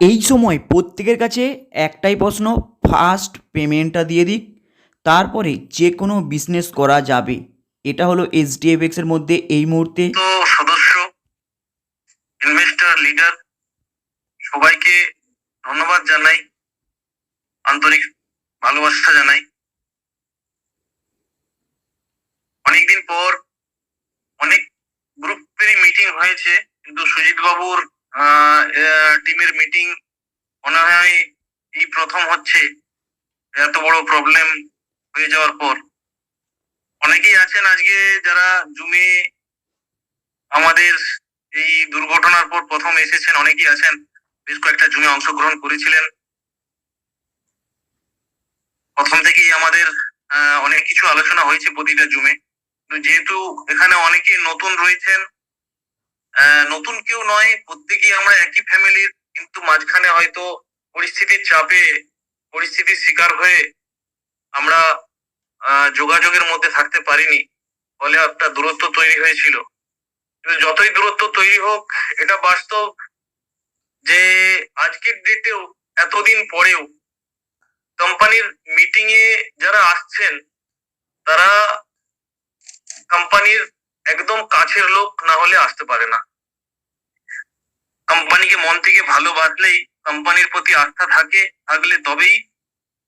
এই সময় প্রত্যেকের কাছে একটাই প্রশ্ন ফার্স্ট পেমেন্টটা দিয়ে দিক, তারপরে যে কোনো বিজনেস করা যাবে। এটা হলো এইচডিএফএক্স এর মধ্যে এই মুহূর্তে। সদস্য ইনভেস্টর লিডার সবাইকে ধন্যবাদ জানাই, আন্তরিক ভালোবাসা জানাই। অনেকদিন পর অনেক গ্রুপেরই মিটিং হয়েছে, কিন্তু সুজিত বাবুর টিমের মিটিং মনে হয় এই প্রথম হচ্ছে। এত বড় প্রবলেম হয়ে যাওয়ার পর। অনেকেই আছেন আজকে যারা জুমে আমাদের এই দুর্ঘটনার পর প্রথম এসেছেন, অনেকেই আছেন। বেশ কয়েকটা জুমে অংশগ্রহণ করেছিলেন। প্রথম থেকেই আমাদের অনেক কিছু আলোচনা হয়েছে প্রতিটা জুমে যেহেতু এখানে অনেকেই নতুন রয়েছেন নতুন কেউ নয়, প্রত্যেকেই আমরা একই ফ্যামিলির কিন্তু মাঝখানে হয়তো পরিস্থিতির চাপে, পরিস্থিতির শিকার হয়ে আমরা যোগাযোগের মধ্যে থাকতে পারিনি, ফলে একটা দূরত্ব তৈরি হয়েছিল। কিন্তু যতই দূরত্ব তৈরি হোক, এটা বাস্তব যে আজকের ডেটেও এতদিন পরেও কোম্পানির মিটিং এ যারা আসছেন, তারা কোম্পানির একদম কাছের লোক না হলে আসতে পারে না। কোম্পানিকে মন থেকে ভালো ভালোবাসলেই কোম্পানির প্রতি আস্থা থাকে, থাকলে তবেই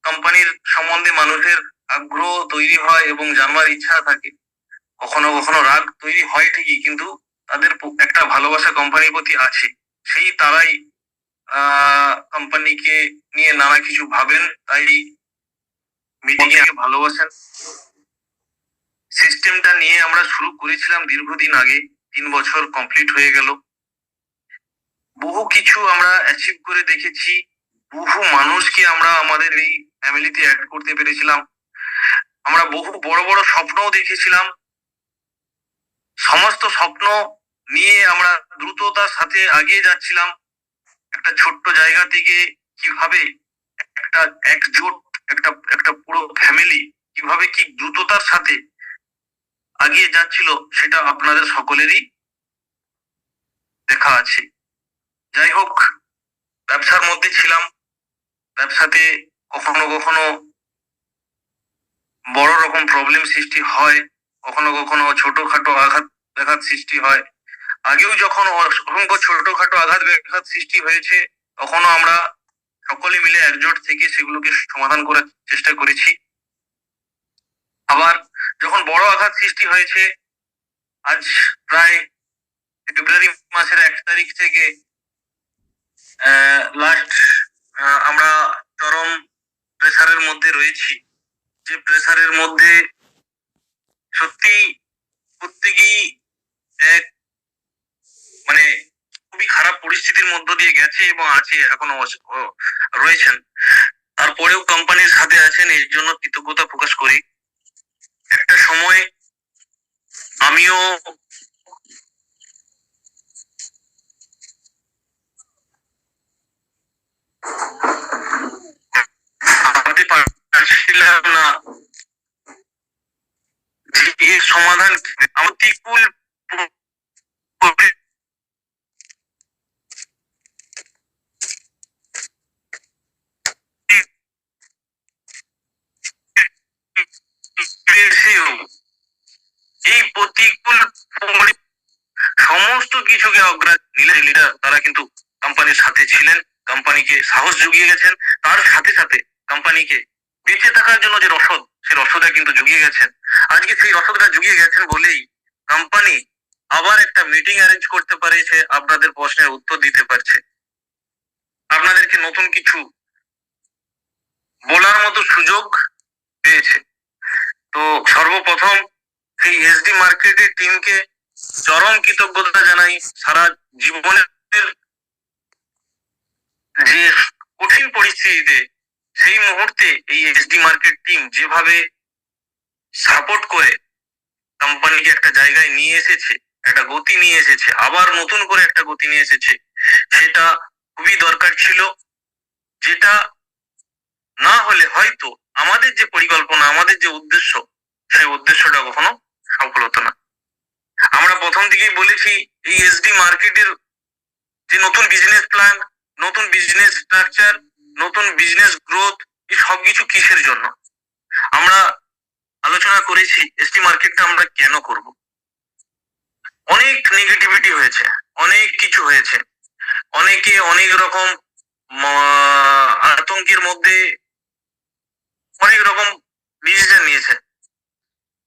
কোম্পানির সম্বন্ধে মানুষের আগ্রহ তৈরি হয় এবং জানবার ইচ্ছা থাকে। কখনো কখনো রাগ তৈরি হয় ঠিকই, কিন্তু তাদের একটা ভালোবাসা কোম্পানির প্রতি আছে। সেই তারাই কোম্পানিকে নিয়ে নানা কিছু ভাবেন, তাই মিটিং ভালোবাসেন। সিস্টেমটা নিয়ে আমরা শুরু করেছিলাম দীর্ঘদিন আগে, তিন বছর কমপ্লিট হয়ে গেল। বহু কিছু আমরা অ্যাচিভ করে দেখেছি, বহু মানুষকে আমরা আমাদের এই ফ্যামিলিতে অ্যাড করতে পেরেছিলাম। আমরা বহু বড় বড় স্বপ্নও দেখেছিলাম। সমস্ত স্বপ্ন নিয়ে আমরা দ্রুততার সাথে এগিয়ে যাচ্ছিলাম। একটা ছোট্ট জায়গা থেকে কীভাবে একটা একজোট, একটা একটা পুরো ফ্যামিলি কীভাবে কি দ্রুততার সাথে এগিয়ে যাচ্ছিল, সেটা আপনাদের সকলেরই দেখা আছে। যাই হোক, ব্যবসার মধ্যে ছিলাম। ব্যবসাতে কখনো কখনো বড় রকম প্রবলেম সৃষ্টি হয়। কখনো কখনো ছোটখাটো আঘাত ব্যাঘাত সৃষ্টি হয়। আগেও যখন অসংখ্য ছোটখাটো আঘাত ব্যাঘাত সৃষ্টি হয়েছে, তখনও আমরা সকলে মিলে একজোট থেকে সেগুলোকে সমাধান করার চেষ্টা করেছি। আবার যখন বড় আঘাত সৃষ্টি হয়েছে, আজ প্রায় ফেব্রুয়ারি মাসের এক তারিখ থেকে লাস্ট আমরা চরম প্রেসারের মধ্যে রয়েছি। যে প্রেসারের মধ্যে সত্যি প্রত্যেকেই এক মানে খুবই খারাপ পরিস্থিতির মধ্য দিয়ে গেছে এবং আছে, এখনও রয়েছেন। তারপরেও কোম্পানির সাথে আছেন, এর জন্য কৃতজ্ঞতা প্রকাশ করি। সময় আমিও ভাবতে পারছিলাম না সমাধান? আমার তিকুল পেয়েছেও এই প্রতিকূল পরি- সমস্ত কিছুকে অগ্রাহ্য নিলে লিডার তারা কিন্তু কোম্পানির সাথে ছিলেন কোম্পানিকে সাহস জুগিয়ে গেছেন। তার সাথে সাথে কোম্পানিকে বেঁচে থাকার জন্য যে রসদ, সেই রসদটা কিন্তু জুগিয়ে গেছেন। আজকে সেই রসদটা জুগিয়ে গেছেন বলেই কোম্পানি আবার একটা মিটিং অ্যারেঞ্জ করতে পারেছে, আপনাদের প্রশ্নের উত্তর দিতে পারছে। আপনাদেরকে নতুন কিছু বলার মতো সুযোগ পেয়েছে। তো সর্বপ্রথম সেই এসডি মার্কেটের টিমকে চরম কৃতজ্ঞতা জানাই সারা জীবনের যে কঠিন পরিস্থিতিতে সেই মুহূর্তে এই এসডি মার্কেট টিম যেভাবে সাপোর্ট করে কোম্পানিকে একটা জায়গায় নিয়ে এসেছে, একটা গতি নিয়ে এসেছে, আবার নতুন করে একটা গতি নিয়ে এসেছে, সেটা খুবই দরকার ছিল। যেটা না হলে হয়তো আমাদের যে পরিকল্পনা, আমাদের যে উদ্দেশ্য, সেই উদ্দেশ্যটা কখনো সফল হতো না। আমরা প্রথম থেকেই বলেছি, এই এসডি মার্কেটের যে নতুন বিজনেস প্ল্যান নতুন বিজনেস স্ট্রাকচার নতুন বিজনেস গ্রোথ এই সবকিছু কিসের জন্য? আমরা আলোচনা করেছি এসটি মার্কেটটা আমরা কেন করব? অনেক নেগেটিভিটি হয়েছে, অনেক কিছু হয়েছে। অনেকে অনেক রকম আতঙ্কের মধ্যে অনেক রকম ডিসিশন নিয়েছে।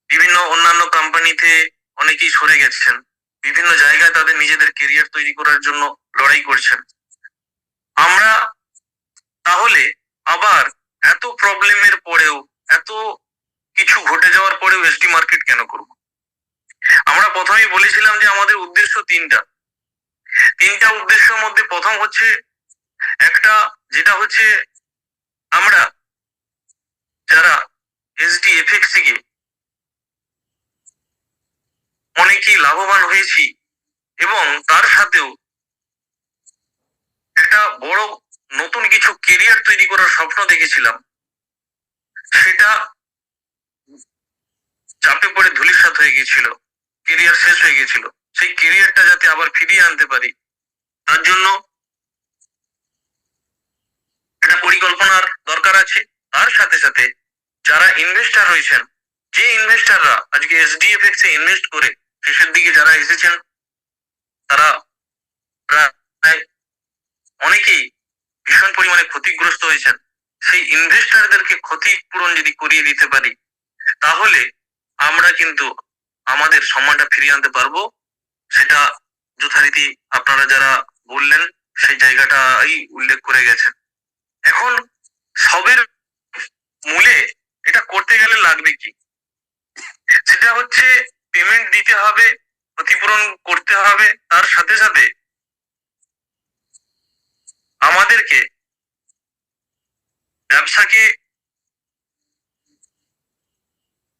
বিভিন্ন অন্যান্য কোম্পানিতে অনেকেই সরে গেছেন। বিভিন্ন জায়গায় তাদের নিজেদের কেরিয়ার তৈরি করার জন্য লড়াই করছেন। আমরা তাহলে আবার এত প্রবলেমের পরেও, এত কিছু ঘটে যাওয়ার পরেও এসডি মার্কেট কেন করব? আমরা প্রথমেই বলেছিলাম যে আমাদের উদ্দেশ্য তিনটা। তিনটা উদ্দেশ্যের মধ্যে প্রথম হচ্ছে একটা, যেটা হচ্ছে আমরা যারা এসডি এফএক্স থেকে অনেকেই লাভবান হয়েছি এবং তার সাথেও একটা বড় নতুন কিছু কেরিয়ার তৈরি করার স্বপ্ন দেখেছিলাম। সেটা চাপে পড়ে ধুলিসাৎ হয়ে গেছিল কেরিয়ার শেষ হয়ে গেছিল সেই কেরিয়ারটা যাতে আবার ফিরিয়ে আনতে পারি, তার জন্য একটা পরিকল্পনার দরকার আছে। তার সাথে সাথে যারা ইনভেস্টার রয়েছেন, যে ইনভেস্টাররা আজকে এসডিএফএক্স এ ইনভেস্ট করে শেষের দিকে যারা এসেছেন, তারা অনেকেই ভীষণ পরিমাণে ক্ষতিগ্রস্ত হয়েছেন। সেই ইনভেস্টারদেরকে ক্ষতিপূরণ যদি করিয়ে দিতে পারি, তাহলে আমরা কিন্তু আমাদের সম্মানটা ফিরিয়ে আনতে পারব। সেটা যথারীতি আপনারা যারা বললেন, সেই জায়গাটাই উল্লেখ করে গেছেন। এখন সবের মূলে এটা করতে গেলে লাগবে কি? সেটা হচ্ছে পেমেন্ট দিতে হবে, ক্ষতিপূরণ করতে হবে, তার সাথে সাথে আমাদেরকে ব্যবসাকে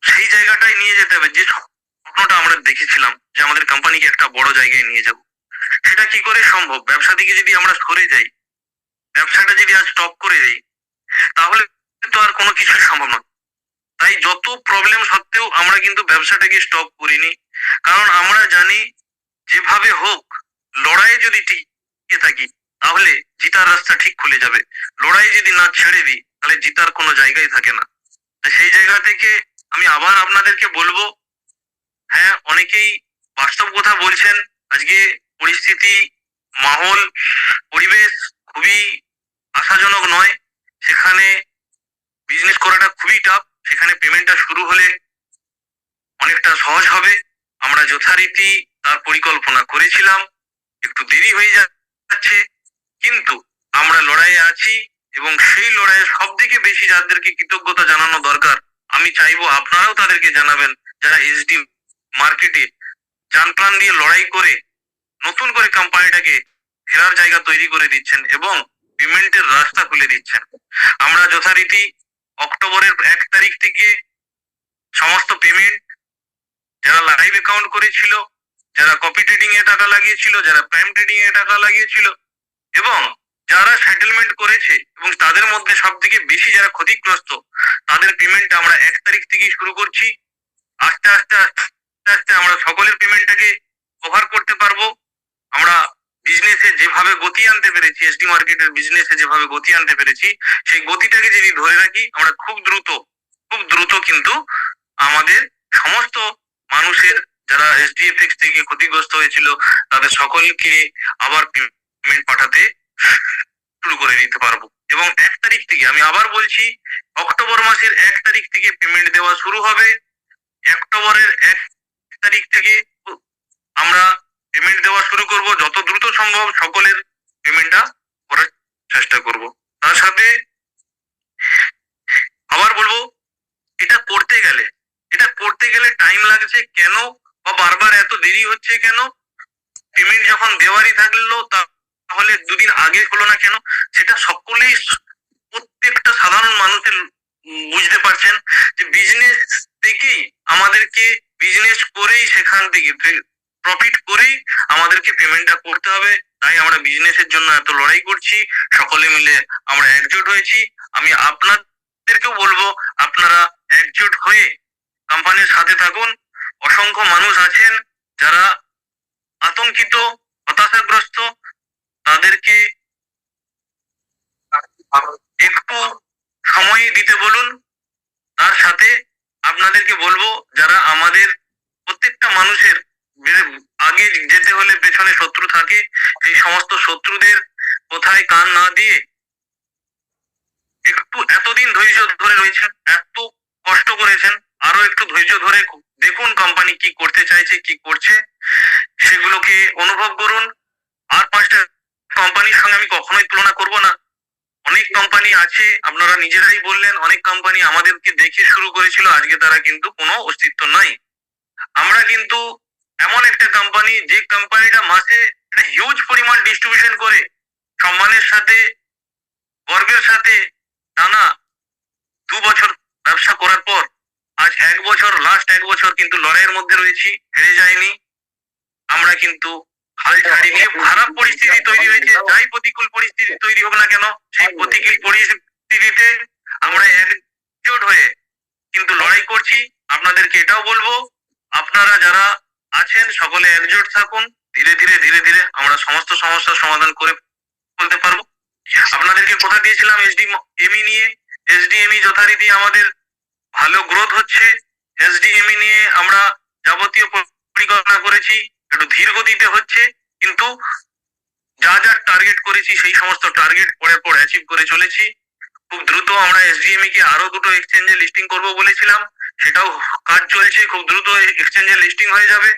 সেই জায়গাটায় নিয়ে যেতে হবে, যে স্বপ্নটা আমরা দেখেছিলাম যে আমাদের কোম্পানিকে একটা বড় জায়গায় নিয়ে যাব। সেটা কি করে সম্ভব? ব্যবসা থেকে যদি আমরা সরে যাই, ব্যবসাটা যদি আজ স্টপ করে দিই, তাহলে তো আর কোনো কিছুই সম্ভব নয়। তাই যত প্রবলেম সত্ত্বেও আমরা কিন্তু ব্যবসাটাকে স্টপ করিনি। কারণ আমরা জানি যেভাবে হোক, লড়াই যদি টিকে থাকি, তাহলে জিতার রাস্তা ঠিক খুলে যাবে। লড়াই যদি না ছেড়ে দিই, তাহলে জিতার কোনো জায়গাই থাকে না। সেই জায়গা থেকে আমি আবার আপনাদেরকে বলব হ্যাঁ অনেকেই বাস্তব কথা বলছেন, আজকে পরিস্থিতি, মাহল, পরিবেশ খুবই আশাজনক নয়। সেখানে বিজনেস করাটা খুবই টাফ সেখানে পেমেন্টটা শুরু হলে অনেকটা সহজ হবে। আমরা যথারীতি তার পরিকল্পনা করেছিলাম। একটু দেরি হয়ে যাচ্ছে, কিন্তু আমরা লড়াইয়ে আছি এবং সেই লড়াইয়ে সব থেকে বেশি যাদেরকে কৃতজ্ঞতা জানানো দরকার, আমি চাইব আপনারাও তাদেরকে জানাবেন, যারা এসডি মার্কেটে যান প্রাণ দিয়ে লড়াই করে নতুন করে কোম্পানিটাকে ফেরার জায়গা তৈরি করে দিচ্ছেন এবং পেমেন্টের রাস্তা খুলে দিচ্ছেন। আমরা যথারীতি অক্টোবরের এক তারিখ থেকে সমস্ত পেমেন্ট যারা লাইভ অ্যাকাউন্ট করেছিল, যারা কপি ট্রেডিং এ টাকা লাগিয়েছিল, যারা প্রাইম ট্রেডিং এ টাকা লাগিয়েছিল এবং যারা সেটেলমেন্ট করেছে এবং তাদের মধ্যে সব থেকে বেশি যারা ক্ষতিগ্রস্ত, তাদের পেমেন্ট আমরা এক তারিখ থেকেই শুরু করছি। আস্তে আস্তে আস্তে আস্তে আমরা সকলের পেমেন্টটাকে কভার করতে পারব। আমরা বিজনেসে যেভাবে গতি আনতে পেরেছি এসডি মার্কেটের বিজনেসে যেভাবে গতি আনতে পেরেছি, সেই গতিটাকে যদি ধরে রাখি, আমরা খুব দ্রুত খুব দ্রুত কিন্তু আমাদের সমস্ত মানুষের যারা এসডিএফএক্স থেকে ক্ষতিগ্রস্ত হয়েছিল, তাদের সকলকে আবার পেমেন্ট পাঠাতে শুরু করে দিতে পারব। এবং এক তারিখ থেকে, আমি আবার বলছি, অক্টোবর মাসের এক তারিখ থেকে পেমেন্ট দেওয়া শুরু হবে। অক্টোবরের এক তারিখ থেকে আমরা পেমেন্ট দেওয়া শুরু করব যত দ্রুত সম্ভব সকলের পেমেন্টটা করার চেষ্টা করব। তার সাথে আবার বলব, এটা করতে গেলে, এটা করতে গেলে টাইম লাগছে কেন বা বারবার এত দেরি হচ্ছে কেন? পেমেন্ট যখন দেওয়ারই থাকল তাহলে দুদিন আগে হলো না কেন? সেটা সকলেই প্রত্যেকটা সাধারণ মানুষের বুঝতে পারছেন যে বিজনেস থেকেই আমাদেরকে বিজনেস করেই সেখান থেকে প্রফিট করেই আমাদেরকে পেমেন্টটা করতে হবে। তাই আমরা বিজনেসের জন্য এত লড়াই করছি। সকলে মিলে আমরা একজোট হয়েছি। আমি আপনাদেরকেও বলব, আপনারা একজোট হয়ে কোম্পানির সাথে থাকুন। অসংখ্য মানুষ আছেন যারা আতঙ্কিত, হতাশাগ্রস্ত। তাদেরকে একটু সময় দিতে বলুন। তার সাথে আপনাদেরকে বলব, যারা আমাদের প্রত্যেকটা মানুষের আগে যেতে হলে পেছনে শত্রু থাকে। সেই সমস্ত শত্রুদের কোথায় কান না দিয়ে একটু এতদিন ধৈর্য ধরে রয়েছেন, এত কষ্ট করেছেন, আরও একটু ধৈর্য ধরে দেখুন কোম্পানি কি করতে চাইছে, কি করছে। সেগুলোকে অনুভব করুন। আর পাঁচটা কোম্পানির সঙ্গে আমি কখনোই তুলনা করব না। অনেক কোম্পানি আছে, আপনারা নিজেরাই বললেন, অনেক কোম্পানি আমাদেরকে দেখে শুরু করেছিল, আজকে তারা কিন্তু কোনো অস্তিত্ব নাই। আমরা কিন্তু একটা কোম্পানি যে কোম্পানিটা মাসে একটা হিউজ পরিমাণ ডিস্ট্রিবিউশন করে সম্মানের সাথে গর্বের সাথে টানা দু বছর ব্যবসা করার পর আজ এক বছর লাস্ট এক বছর কিন্তু লড়াইয়ের মধ্যে রয়েছি হেরে যায়নি আমরা কিন্তু হাল ছাড়িনি। খারাপ পরিস্থিতি তৈরি হয়েছে যাই প্রতিকূল পরিস্থিতি তৈরি হোক না কেন সেই প্রতিকূল পরিস্থিতিতে আমরা একজোট হয়ে কিন্তু লড়াই করছি। আপনাদেরকে এটাও বলব আপনারা যারা আছেন সকলে একজোট থাকুন ধীরে ধীরে ধীরে ধীরে আমরা সমস্ত সমস্যার সমাধান করে বলতে পারব। আপনাদেরকে কথা দিয়েছিলাম এসডি এমই নিয়ে এসডিএমই যথারীতি আমাদের ভালো গ্রোথ হচ্ছে। এসডিএমই নিয়ে আমরা যাবতীয় পরিকল্পনা করেছি একটু ধীর গতিতে হচ্ছে কিন্তু যা যা টার্গেট করেছি সেই সমস্ত টার্গেট পরে পর অ্যাচিভ করে চলেছি। খুব দ্রুত আমরা এসডিএমই কে আরও দুটো এক্সচেঞ্জে লিস্টিং করব বলেছিলাম। সেটাও কাজ চলছে খুব দ্রুত এক্সচেঞ্জে লিস্টিং হয়ে যাবে।